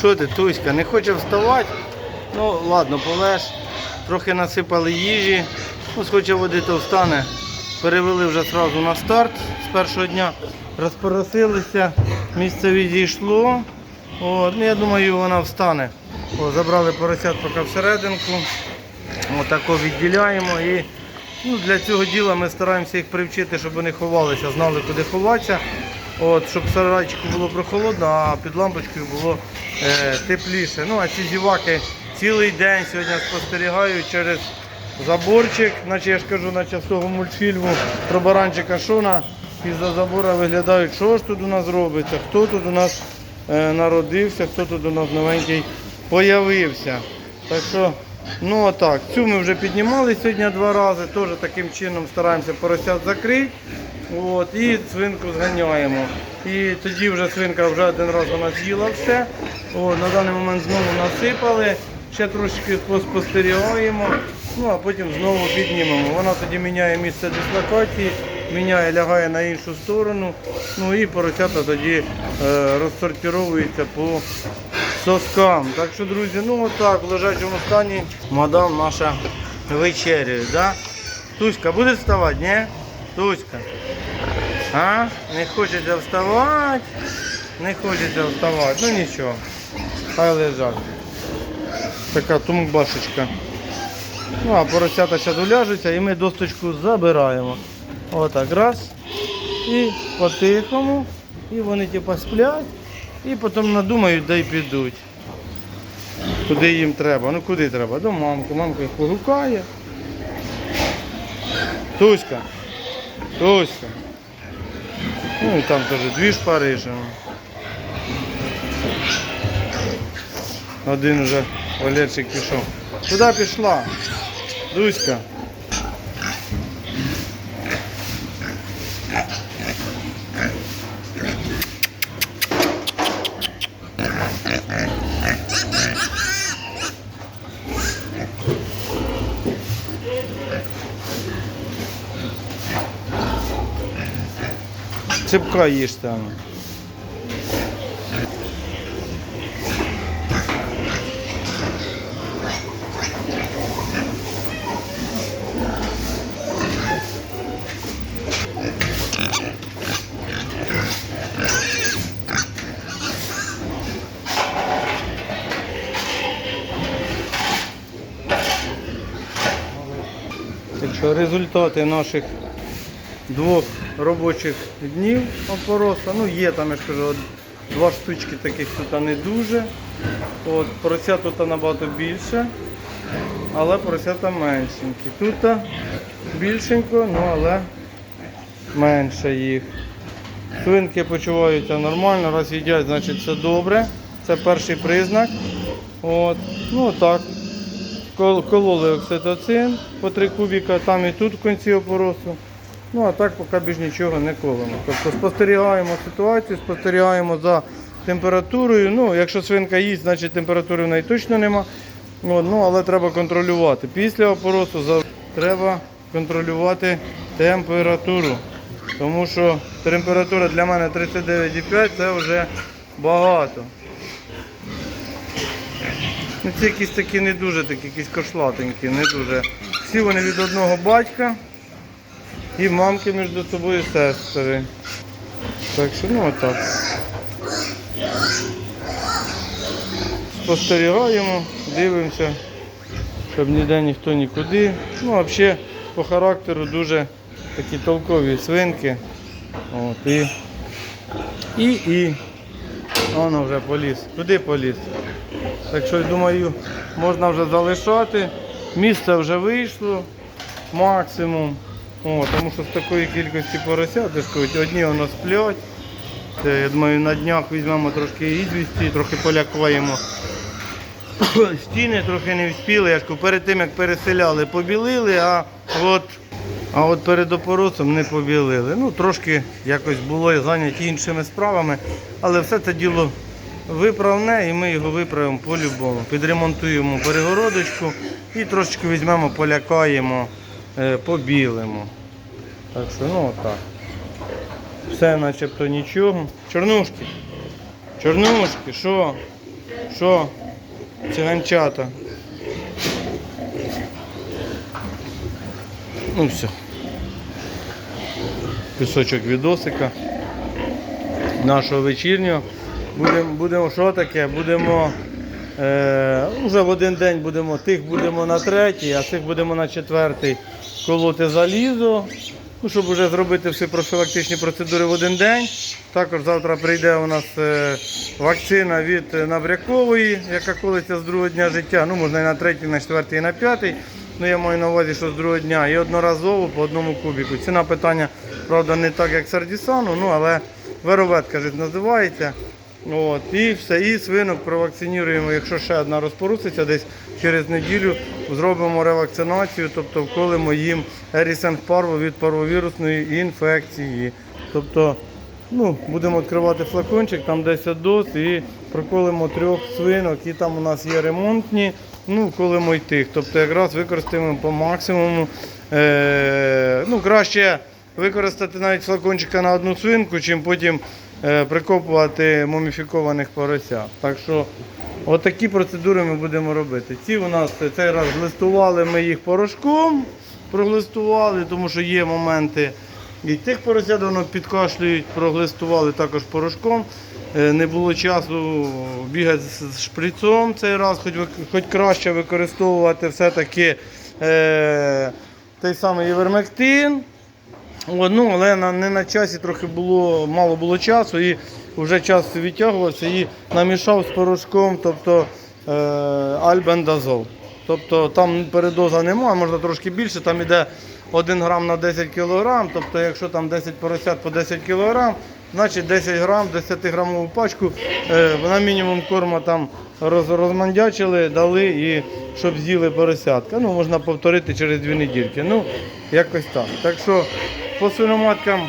Що ти, Туська, не хоче вставати? Ну, ладно, полеж. Трохи насипали їжі. Ну, схоче води, то встане. Перевели вже одразу на старт з першого дня. Розпоросилися, місце відійшло. От, ну, я думаю, вона встане. О, забрали поросят поки всерединку. Отако відділяємо. І ну, для цього діла ми стараємося їх привчити, щоб вони ховалися, знали, куди ховатися. От, щоб сарайчику було прохолодно, а під лампочкою було е, тепліше. Ну, а ці зіваки цілий день сьогодні спостерігають через заборчик, наче я ж кажу, наче з того мультфільму про баранчика Шона. Із-за забора виглядають, що ж тут у нас робиться, хто тут у нас е, народився, хто тут у нас новенький появився. Так що, ну отак, цю ми вже піднімали сьогодні два рази, теж таким чином стараємося поросят закрити. От, і свинку зганяємо. І тоді вже свинка вже один раз вона з'їла все. От, на даний момент знову насипали, ще трошки поспостерігаємо, ну а потім знову піднімемо. Вона тоді міняє місце дислокації, міняє, лягає на іншу сторону. Ну і поросята тоді е, розсортировуються по соскам. Так що, друзі, ну отак, в лежачому стані мадам наша вечеряє. Да? Туська, буде вставати, ні? Туська. А? Не хочеться вставати. Не хочеться вставати. Ну нічого. Хай лежать. Така тумбашечка. Ну, а поросята зараз уляжуться і ми досточку забираємо. Отак, раз. І по-тихому. І вони типа сплять. І потім надумають, да й підуть. Куди їм треба? Ну куди треба? До мамки. Мамка їх погукає. Туська. Туська. Ну і там теж дві Парижа. Один уже Валерчик пішов. Куди пішла? Дуська. Ципка їж там. Так результати наших двох робочих днів опороса. Ну, є там, я ж кажу, два штучки таких тут не дуже. От, порося тут набагато більше, але поросята меншенькі. Тут більшенько, ну але менше їх. Свинки почуваються нормально, раз їдять, значить все добре. Це перший признак. От. Ну так. Кол- Кололи окситоцин по 3 кубіка, там і тут в кінці опоросу. Ну а так поки більш нічого не колимо. Тобто спостерігаємо ситуацію, спостерігаємо за температурою. Ну, якщо свинка їсть, значить температури в неї точно нема. Ну, але треба контролювати. Після опоросу треба контролювати температуру. Тому що температура для мене 39,5 це вже багато. Ну, Ці якісь такі не дуже такі, якісь кошлатенькі, не дуже. Всі вони від одного батька і мамки між собою сестри. Так що ну отак. Спостерігаємо, дивимося, щоб ніде ніхто нікуди. Ну, взагалі по характеру дуже такі толкові свинки. От, і, і, і. Воно вже поліз. Куди поліз? Так що, думаю, можна вже залишати. Місце вже вийшло максимум. О, тому що з такої кількості поросят, кажу, одні воно сплять. Це, я думаю, на днях візьмемо трошки ізвісті, трохи полякуємо. Стіни трохи не вспіли, я перед тим як переселяли, побілили, а от, а от перед опоросом не побілили. Ну, трошки якось було зайняті іншими справами, але все це діло виправне і ми його виправимо по-любому. Підремонтуємо перегородочку і трошечки візьмемо, полякаємо, побілимо. Так що, ну отак. Все начебто нічого. Чорнушки. Чорнушки, що? Що? Циганчата. Ну все. Кусочок відосика нашого вечірнього. Будемо, будемо що таке? Будемо е, вже в один день будемо, тих будемо на третій, а тих будемо на четвертий колоти залізо. Ну, щоб вже зробити всі профілактичні процедури в один день. Також завтра прийде у нас е, вакцина від набрякової, яка колиться з другого дня життя. Ну, можна і на третій, на четвертий, і на п'ятий. Ну, я маю на увазі, що з другого дня і одноразово по одному кубіку. Ціна питання, правда, не так, як сардісану, ну, але веровет, кажуть, називається. От, і все, і свинок провакцинуємо, якщо ще одна розпоруситься, десь через неділю зробимо ревакцинацію, тобто вколимо їм ерісен парву від парвовірусної інфекції. Тобто ну, будемо відкривати флакончик, там 10 доз і проколимо трьох свинок, і там у нас є ремонтні, ну, вколимо й тих. Тобто якраз використаємо по максимуму. Е, ну, краще використати навіть флакончика на одну свинку, чим потім прикопувати муміфікованих поросят. Так що отакі процедури ми будемо робити. Ці у нас цей раз глистували ми їх порошком, проглистували, тому що є моменти. І тих поросят воно підкашлюють, проглистували також порошком. Е, Не було часу бігати з шприцом цей раз, хоч, хоч краще використовувати все-таки е, той самий івермектин. Ну, але на, не на часі трохи було, мало було часу і вже час відтягувався і намішав з порошком, тобто е, альбендазол. Тобто там передоза немає, можна трошки більше, там іде 1 грам на 10 кг, тобто якщо там 10 поросят по 10 кг, значить 10 грам, 10 грамову пачку, е, на мінімум корма там роз, розмандячили, дали і щоб з'їли поросятка. Ну, можна повторити через 2 недільки. Ну, якось так. Так що по свиноматкам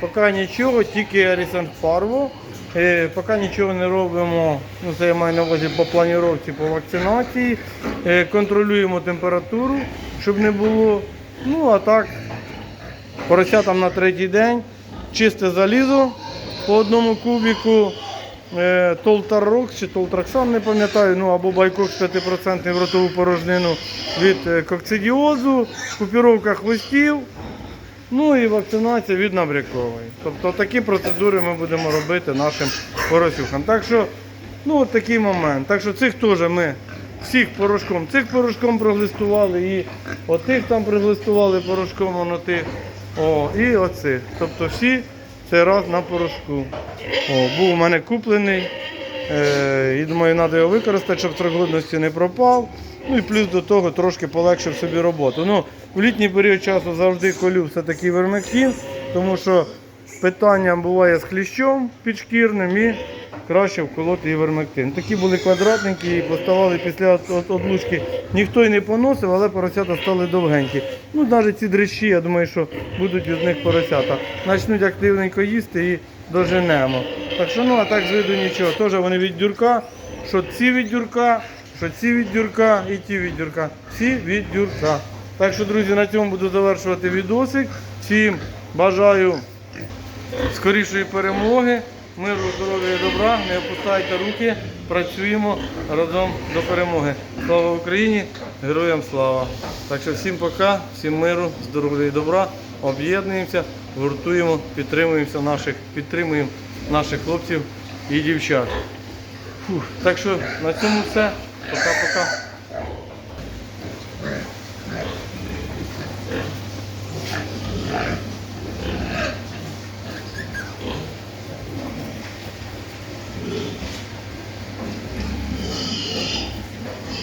поки нічого, тільки Арісан Фарву. Е, Поки нічого не робимо, ну це я маю на увазі по планіровці, по вакцинації. Е, Контролюємо температуру, щоб не було. Ну а так, поросятам на третій день, чисте залізо по одному кубіку. Е, Толтарокс чи Толтраксан, не пам'ятаю, ну або Байкокс 5% в ротову порожнину від кокцидіозу, купіровка хвостів, ну і вакцинація від набрякової. Тобто такі процедури ми будемо робити нашим поросюхам. Так що, ну от такий момент. Так що цих теж ми всіх порошком, цих порошком проглистували і отих там проглистували порошком, воно тих. О, і оцих. Тобто всі цей раз на порошку. О, був у мене куплений. Е, і думаю, треба його використати, щоб годності не пропав. Ну і плюс до того трошки полегшив собі роботу. Ну, в літній період часу завжди колю все-таки вермектин, тому що питання буває з хліщом підшкірним і краще вколоти івермектин. Такі були квадратненькі і поставали після одлучки. Ніхто й не поносив, але поросята стали довгенькі. Ну, навіть ці дрищі, я думаю, що будуть від них поросята. Почнуть активненько їсти і доженемо. Так що, ну, а так з виду нічого. Теж вони від дюрка, що ці від дюрка, що ці від дюрка і ті від дюрка. Всі від дюрка. Так що, друзі, на цьому буду завершувати відосик. Всім бажаю скорішої перемоги, миру, здоров'я і добра. Не опускайте руки, працюємо разом до перемоги. Слава Україні! Героям слава! Так що всім пока, всім миру, здоров'я і добра. Об'єднуємося, гуртуємо, підтримуємося наших, підтримуємо наших хлопців і дівчат. Фух, так що на цьому все. Пока-пока.